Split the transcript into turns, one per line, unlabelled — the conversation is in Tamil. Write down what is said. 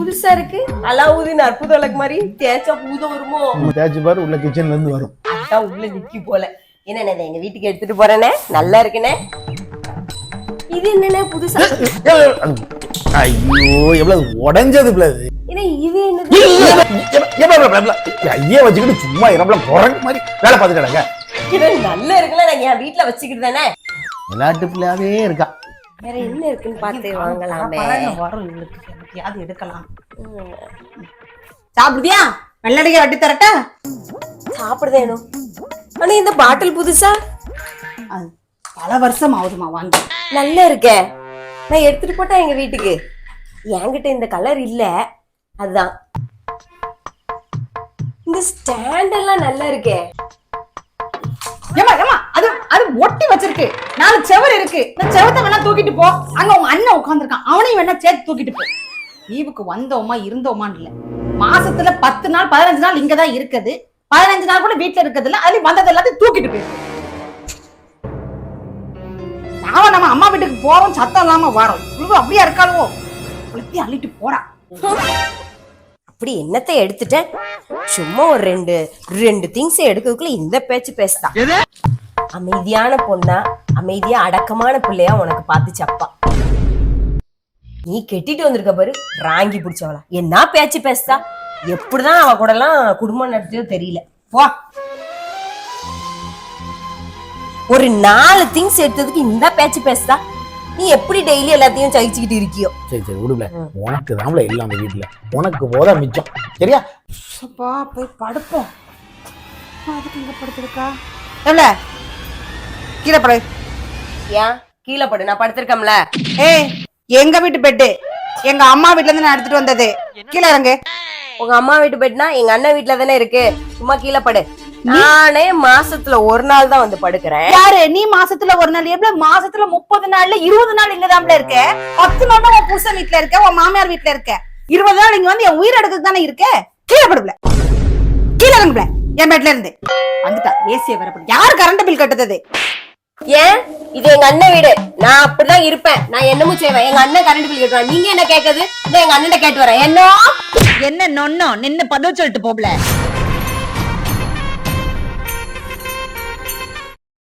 புதுசா இருக்கு அலாவுதீன் அற்புத விளக்கு மாதிரி தேய்ச்சா பூதம் வருமோ
தேய்ச்சி பாரு உள்ள கிச்சன்ல இருந்து வரும்
அதான் உள்ள நிக்கி போல இதை எங்க வீட்டுக்கு எடுத்துட்டு போறேனே நல்லா இருக்குண்ணே இது என்னண்ணே புதுசா
ஐயோ எவ்வளவு உடைஞ்சது பிள்ளை இது.
என்னது
ஐயா வச்சுக்கிட்டு சும்மா இரம்பல குரங்கு மாதிரி வேலை பார்த்து கிடங்க
இது நல்லா இருக்குல்ல நான் என் வீட்டுல வச்சுக்கிட்டு தானே
விளையாட்டு பிள்ளையாவே இருக்கா
வேற என்ன இருக்குன்னு பார்த்து வாங்கலாமே.
வரும் இவளுக்கு. எனக்கையாவது எடுக்கலாம்? சாப்பிடுதியா வெள்ளடிக்க வட்டி தரட்டா?
சாப்பிடுதேனும் ஆனா இந்த பாட்டில் புதுசா?
பல வருஷம் ஆகுதுமா வாங்கி.
நல்லா இருக்கே. நான் எடுத்துட்டு போட்டா எங்க வீட்டுக்கு? என்கிட்ட இந்த கலர் இல்ல. அதுதான் இந்த ஸ்டாண்ட் எல்லாம் நல்லா இருக்கே.
ஒட்டி வச்சிருக்கு. நாலு செவர் இருக்கு. இந்த செவத்தை வேணா தூக்கிட்டு போ. அங்க உங்க அண்ணன் உட்கார்ந்திருக்கான். அவனையும் வேணா சேர்த்து தூக்கிட்டு போ. லீவுக்கு வந்தோமா இருந்தோமான்னு இல்ல. மாசத்துல பத்து நாள் பதினஞ்சு நாள் இங்கதான் இருக்குது. பதினஞ்சு நாள் கூட வீட்டுல இருக்கிறது இல்ல. வந்தது எல்லாத்தையும் தூக்கிட்டு போயிரு. நாம நம்ம அம்மா வீட்டுக்கு போறோம் சத்தம் இல்லாம வரோம். இவ்வளவு அப்படியே இருக்காளுவோ? இவ்வளத்தையும் அள்ளிட்டு போறா.
அப்படி என்னத்தை எடுத்துட்டேன்? சும்மா ஒரு ரெண்டு ரெண்டு திங்ஸ் எடுக்கிறதுக்குள்ள இந்த பேச்சு பேசுதான். அமைதியான பொண்ணா அமைதியா அடக்கமான பிள்ளையா உனக்கு பார்த்துச்சு அப்பா. நீ கெட்டிட்டு வந்திருக்க பாரு ராங்கி பிடிச்சவளா. என்ன பேச்சு பேசுதா எப்படிதான் அவ கூட எல்லாம் குடும்பம் நடத்தியோ தெரியல.
போ.
ஒரு நாலு திங்ஸ் எடுத்ததுக்கு இந்த பேச்சு பேசுதா நீ எப்படி டெய்லி எல்லாத்தையும் சகிச்சுக்கிட்டு இருக்கியோ?
சரி சரி விடுல உனக்கு தான்ல இல்ல அந்த வீட்டுல உனக்கு போதா மிச்சம். சரியா?
அப்பா போய் படுப்போம். அதுக்கு இங்க படுத்திருக்கா? எவ்வளோ கீழே படு.
ஏன் கீழே படு நான் படுத்திருக்கேன்ல.
ஏய் எங்க வீட்டு பெட்டு? எங்க அம்மா வீட்ல இருந்து நான் எடுத்துட்டு வந்தது. கீழே இறங்கு.
உங்க அம்மா வீட்டு பெட்னா எங்க அண்ணன் வீட்ல தானே இருக்கு. சும்மா கீழே படு. நானே மாசத்துல ஒரு நாள் தான் வந்து படுக்கிறேன்.
யாரு? நீ மாசத்துல ஒரு நாள் எவ்வளவு? மாசத்துல முப்பது நாள்ல இருபது நாள் இங்கதான்ல இருக்க. பத்து நாள் தான் உன் புருஷன் வீட்ல இருக்க உன் மாமியார் வீட்ல இருக்க. இருபது நாள் இங்க வந்து என் உயிர் எடுக்க தானே இருக்க. கீழே படுப்புல. கீழே இறங்குல என் பெட்ல இருந்து. வந்துட்டா. ஏசிய வரப்படு யார் கரண்ட் பில் கட்டுறது?
ஏன்? இது எங்க அண்ணன் வீடு. நான் அப்படிதான் இருப்பேன். நான் என்னமும் செய்வேன். எங்க அண்ணன் கரண்ட் பில் கட்டுவான் நீங்க என்ன கேக்குது எங்க அண்ணன் கேட்டு வரேன். என்ன?
என்ன நொன்னோ நின்னு பதில் சொல்லிட்டு போப்ல